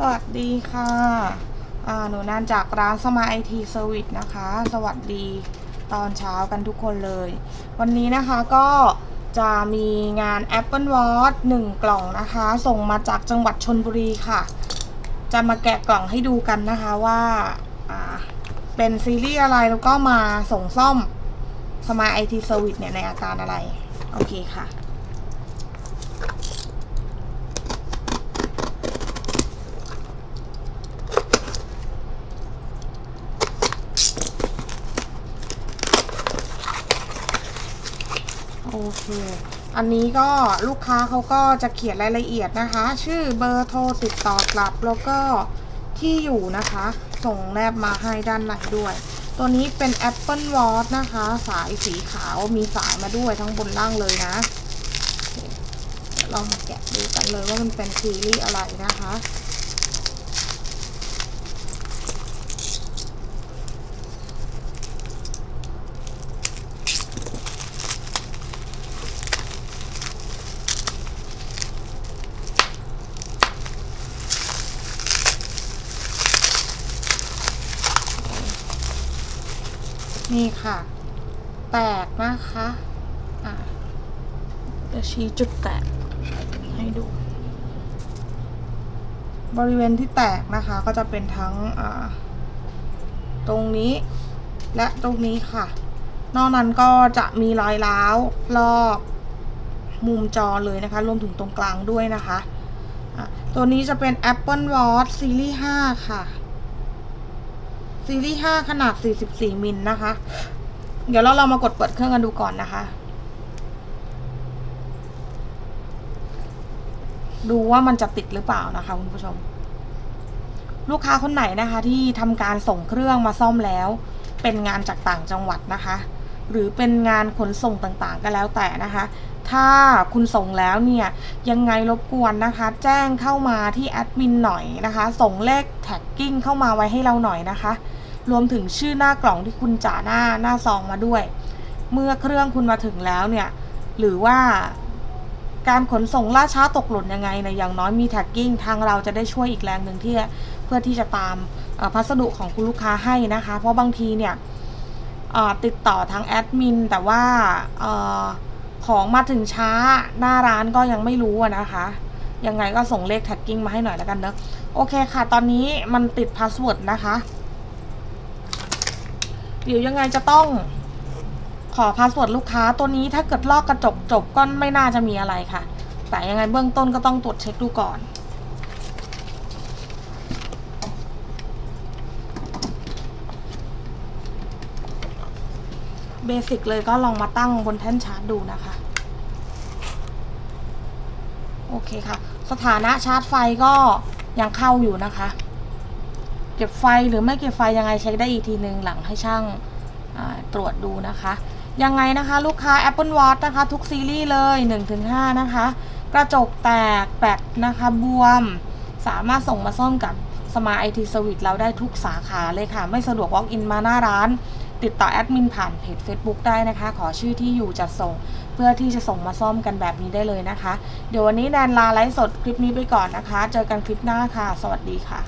สวัสดีค่ะหนูนานจากร้านสมาไอทีเซอร์วิสนะคะ สวัสดีตอนเช้ากันทุกคนเลย วันนี้นะคะก็จะมีงาน Apple Watch 1 กล่องนะคะ ส่งมาจากจังหวัดชนบุรีค่ะ จะมาแกะกล่องให้ดูกันนะคะว่าเป็นซีรีส์อะไรแล้วก็มาส่งซ่อมสมาไอทีเซอร์วิสเนี่ยในอาการอะไร โอเคค่ะ โอเค อันนี้ก็ลูกค้าเขาก็จะเขียนรายละเอียดนะคะ ชื่อเบอร์โทรติดต่อกลับ แล้วก็ที่อยู่นะคะ ส่งแนบมาให้ด้านในด้วย ตัวนี้เป็น Apple Watch นะคะ สายสีขาวมีสายมาด้วยทั้งบนล่างเลยนะเดี๋ยวเรามาแกะดูกันเลยว่ามันเป็นซีรีส์อะไรนะคะ นี่ค่ะ แตกนะคะะจะชี้จุดแตกให้ดู บริเวณที่แตกนะคะก็จะเป็นทั้งตรงนี้และตรงนี้ค่ะ นอกนั้นก็จะมีรอยร้าวรอบมุมจอเลยนะคะ รวมถึงตรงกลางด้วยนะคะะตัวนี้จะเป็น Apple Watch Series 5 ค่ะ ซีรีส์5ขนาด 44 มิลนะคะ เดี๋ยวเราเรามากดเปิดเครื่องกันดูก่อนนะคะ ดูว่ามันจะติดหรือเปล่านะคะคุณผู้ชม ลูกค้าคนไหนนะคะ ที่ทำการส่งเครื่องมาซ่อมแล้ว เป็นงานจากต่างจังหวัดนะคะ หรือเป็นงานขนส่งต่างๆ ก็แล้วแต่นะคะ ถ้าคุณส่งแล้วเนี่ย ยังไงรบกวนนะคะ แจ้งเข้ามาที่แอดมินหน่อยนะคะ ส่งเลขแท็กกิ้งเข้ามาไว้ให้เราหน่อยนะคะ รวมถึงชื่อหน้ากล่องที่คุณจ่าหน้าหน้าซองมาด้วย เมื่อเครื่องคุณมาถึงแล้วเนี่ย หรือว่าการขนส่งล่าช้าตกหล่นยังไงเนี่ยอย่างน้อยมีแท็กกิ้งทางเราจะได้ช่วยอีกแรงหนึ่งที่เพื่อที่จะตามพัสดุของคุณลูกค้าให้นะคะ เพราะบางทีเนี่ยติดต่อทางแอดมินแต่ว่า ของมาถึงช้าหน้าร้านก็ยังไม่รู้นะคะ ยังไงก็ส่งเลขแท็กกิ้งมาให้หน่อยแล้วกันเนอะโอเคค่ะ ตอนนี้มันติดพาสเวิร์ดนะคะเดี๋ยวยังไงจะต้องขอพาสเวิร์ดลูกค้าตัวนี้ถ้าเกิดลอกกระจกจบก็ไม่น่าจะมีอะไรค่ะ แต่ยังไงเบื้องต้นก็ต้องตรวจเช็คดูก่อน เบสิกเลยก็ลองมาตั้งบนแท่นชาร์จดูนะคะ โอเคค่ะ สถานะชาร์จไฟก็ยังเข้าอยู่นะคะ เก็บไฟหรือไม่เก็บไฟยังไงเช็คได้อีกทีหนึ่งหลังให้ช่างาตรวจดูนะคะ ยังไงนะคะ ลูกค้า Apple Watch นะคะ ทุกซีรีส์เลย 1-5 นะคะ กระจกแตกแบตนะคะ บวม สามารถส่งมาซ่อมกับ Smart IT Service เราได้ทุกสาขาเลยค่ะ ไม่สะดวก walk in มาหน้าร้าน ติดต่อแอดมินผ่านเพจ Facebook ได้นะคะ ขอชื่อที่อยู่จัดส่ง เพื่อที่จะส่งมาซ่อมกันแบบนี้ได้เลยนะคะ เดี๋ยววันนี้แนนลาไลฟ์สดคลิปนี้ไปก่อนนะคะ เจอกันคลิปหน้าค่ะ สวัสดีค่ะ